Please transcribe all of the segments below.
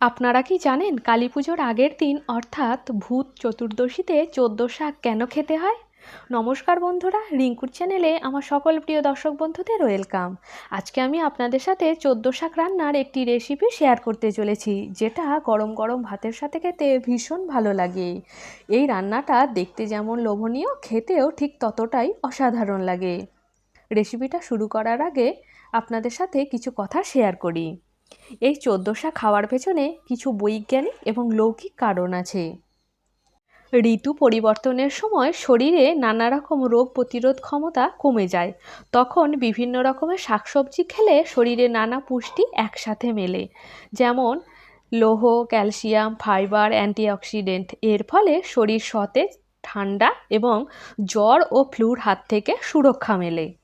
আপনারা কি জানেন কালী পুজোর আগের দিন, অর্থাৎ ভূত চতুর্দশীতে চোদ্দ শাক কেন খেতে হয়? নমস্কার বন্ধুরা, রিঙ্কুর চ্যানেলে আমার সকল প্রিয় দর্শক বন্ধুদের ওয়েলকাম আজকে আমি আপনাদের সাথে চোদ্দ শাক রান্নার একটি রেসিপি শেয়ার করতে চলেছি, যেটা গরম গরম ভাতের সাথে খেতে ভীষণ ভালো লাগে। এই রান্নাটা দেখতে যেমন লোভনীয়, খেতেও ঠিক ততটাই অসাধারণ লাগে। রেসিপিটা শুরু করার আগে আপনাদের সাথে কিছু কথা শেয়ার করি। এই চোদ্দোশা খাওয়ার পেছনে কিছু বৈজ্ঞানিক এবং লৌকিক কারণ আছে। ঋতু পরিবর্তনের সময় শরীরে নানা রকম রোগ প্রতিরোধ ক্ষমতা কমে যায়। তখন বিভিন্ন রকমের শাকসবজি খেলে শরীরে নানা পুষ্টি একসাথে মেলে। যেমন লৌহ, ক্যালসিয়াম, ফাইবার, অ্যান্টিঅক্সিডেন্ট। এর ফলে শরীর সতেজ, ঠান্ডা এবং জ্বর ও ফ্লুর হাত থেকে সুরক্ষা মেলে।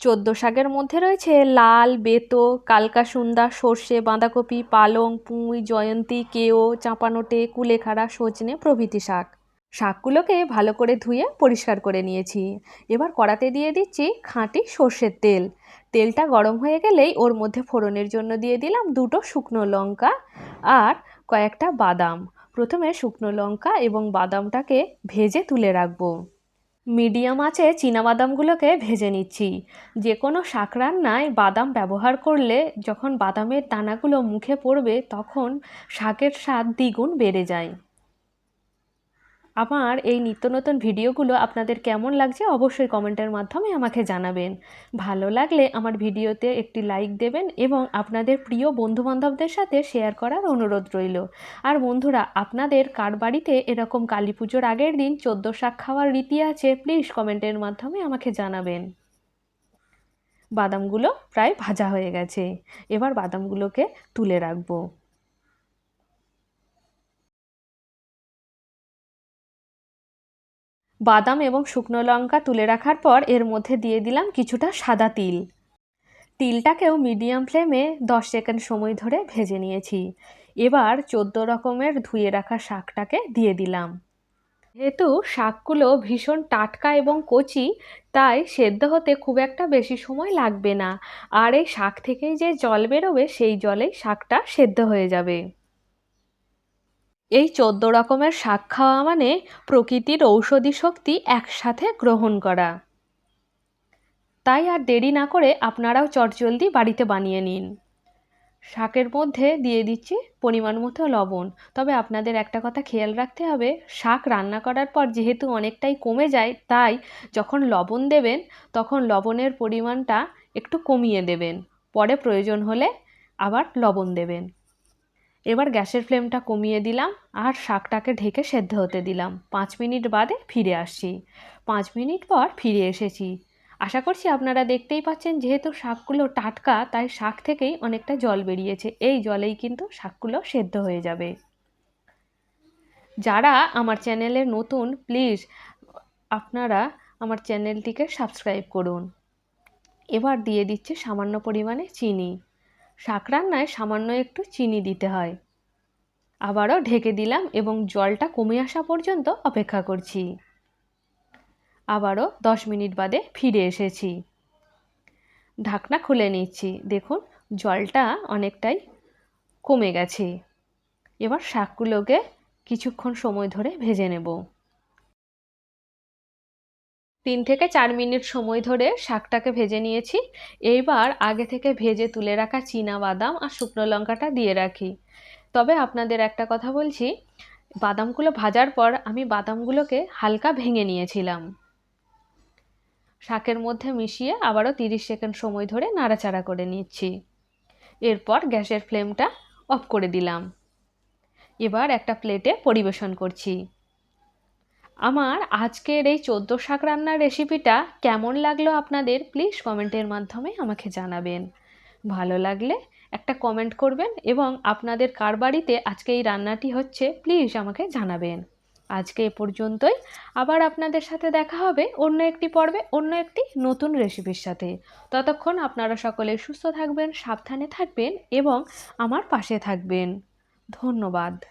চোদ্দ শাকের মধ্যে রয়েছে লাল, বেতো কালকাসুন্দা সর্ষে, বাঁধাকপি, পালং, পুঁই, জয়ন্তী, কেও চাঁপানোটে কুলেখাড়া, সজনে প্রভৃতি শাক। শাকগুলোকে ভালো করে ধুয়ে পরিষ্কার করে নিয়েছি। এবার কড়াতে দিয়ে দিচ্ছি খাঁটি সর্ষের তেল। তেলটা গরম হয়ে গেলেই ওর মধ্যে ফোড়নের জন্য দিয়ে দিলাম দুটো শুকনো লঙ্কা আর কয়েকটা বাদাম। প্রথমে শুকনো লঙ্কা এবং বাদামটাকে ভেজে তুলে রাখব। মিডিয়াম আছে বাদামগুলোকে ভেজে নিচ্ছি। যে কোনো শাক রান্নায় বাদাম ব্যবহার করলে যখন বাদামের দানাগুলো মুখে পড়বে তখন শাকের স্বাদ দ্বিগুণ বেড়ে যায়। আমার এই নিত্য নতুন ভিডিওগুলো আপনাদের কেমন লাগছে অবশ্যই কমেন্টের মাধ্যমে আমাকে জানাবেন। ভালো লাগলে আমার ভিডিওতে একটি লাইক দেবেন এবং আপনাদের প্রিয় বন্ধুবান্ধবদের সাথে শেয়ার করার অনুরোধ রইল। আর বন্ধুরা, আপনাদের কার বাড়িতে এরকম কালী পুজোর আগের দিন চোদ্দ শাক খাওয়ার রীতি আছে প্লিজ কমেন্টের মাধ্যমে আমাকে জানাবেন। বাদামগুলো প্রায় ভাজা হয়ে গেছে। এবার বাদামগুলোকে তুলে রাখব। বাদাম এবং শুকনো লঙ্কা তুলে রাখার পর এর মধ্যে দিয়ে দিলাম কিছুটা সাদা তিল। তিলটাকেও মিডিয়াম ফ্লেমে দশ সেকেন্ড সময় ধরে ভেজে নিয়েছি। এবার চোদ্দ রকমের ধুয়ে রাখা শাকটাকে দিয়ে দিলাম। যেহেতু শাকগুলো ভীষণ টাটকা এবং কচি, তাই সেদ্ধ হতে খুব একটা বেশি সময় লাগবে না। আর এই শাক থেকেই যে জল বেরোবে, সেই জলেই শাকটা সেদ্ধ হয়ে যাবে। এই চোদ্দ রকমের শাক খাওয়া মানে প্রকৃতির ঔষধি শক্তি একসাথে গ্রহণ করা। তাই আর দেরি না করে আপনারাও চটজলদি বাড়িতে বানিয়ে নিন। শাকের মধ্যে দিয়ে দিচ্ছি পরিমাণ মতো লবণ। তবে আপনাদের একটা কথা খেয়াল রাখতে হবে, শাক রান্না করার পর যেহেতু অনেকটাই কমে যায়, তাই যখন লবণ দেবেন, তখন লবণের পরিমাণটা একটু কমিয়ে দেবেন। পরে প্রয়োজন হলে আবার লবণ দেবেন। এবার গ্যাসের ফ্লেমটা কমিয়ে দিলাম আর শাকটাকে ঢেকে সেদ্ধ হতে দিলাম। পাঁচ মিনিট বাদে ফিরে আসছি। পাঁচ মিনিট পর ফিরে এসেছি। আশা করছি আপনারা দেখতেই পাচ্ছেন যেহেতু শাকগুলো টাটকা, তাই শাক থেকেই অনেকটা জল বেরিয়েছে। এই জলেই কিন্তু শাকগুলো সেদ্ধ হয়ে যাবে। যারা আমার চ্যানেলে নতুন, প্লিজ আপনারা আমার চ্যানেলটিকে সাবস্ক্রাইব করুন। এবার দিয়ে দিচ্ছে সামান্য পরিমাণে চিনি। শাক রান্নায় সামান্য একটু চিনি দিতে হয়। আবারও ঢেকে দিলাম এবং জলটা কমে আসা পর্যন্ত অপেক্ষা করছি। আবারও দশ মিনিট বাদে ফিরে এসেছি। ঢাকনা খুলে নিচ্ছি। দেখুন, জলটা অনেকটাই কমে গেছে। এবার শাকগুলোকে কিছুক্ষণ সময় ধরে ভেজে নেব। তিন থেকে চার মিনিট সময় ধরে শাকটাকে ভেজে নিয়েছি। এইবার আগে থেকে ভেজে তুলে রাখা চীনা বাদাম আর শুকনো লঙ্কাটা দিয়ে রাখি। তবে আপনাদের একটা কথা বলছি, বাদামগুলো ভাজার পর আমি বাদামগুলোকে হালকা ভেঙে নিয়েছিলাম। শাকের মধ্যে মিশিয়ে আবারও তিরিশ সেকেন্ড সময় ধরে নাড়াচাড়া করে নিচ্ছি। এরপর গ্যাসের ফ্লেমটা অফ করে দিলাম। এবার একটা প্লেটে পরিবেশন করছি। আমার আজকের এই চোদ্দ শাক রান্নার রেসিপিটা কেমন লাগল আপনাদের? প্লিজ কমেন্টের মাধ্যমে আমাকে জানাবেন। ভালো লাগলে একটা কমেন্ট করবেন এবং আপনাদের কার বাড়িতে আজকে এই রান্নাটি হচ্ছে প্লিজ আমাকে জানাবেন। আজকে এ পর্যন্তই। আবার আপনাদের সাথে দেখা হবে অন্য একটি পর্বে, অন্য একটি নতুন রেসিপির সাথে। ততক্ষণ আপনারা সকলে সুস্থ থাকবেন, সাবধানে থাকবেন এবং আমার পাশে থাকবেন। ধন্যবাদ।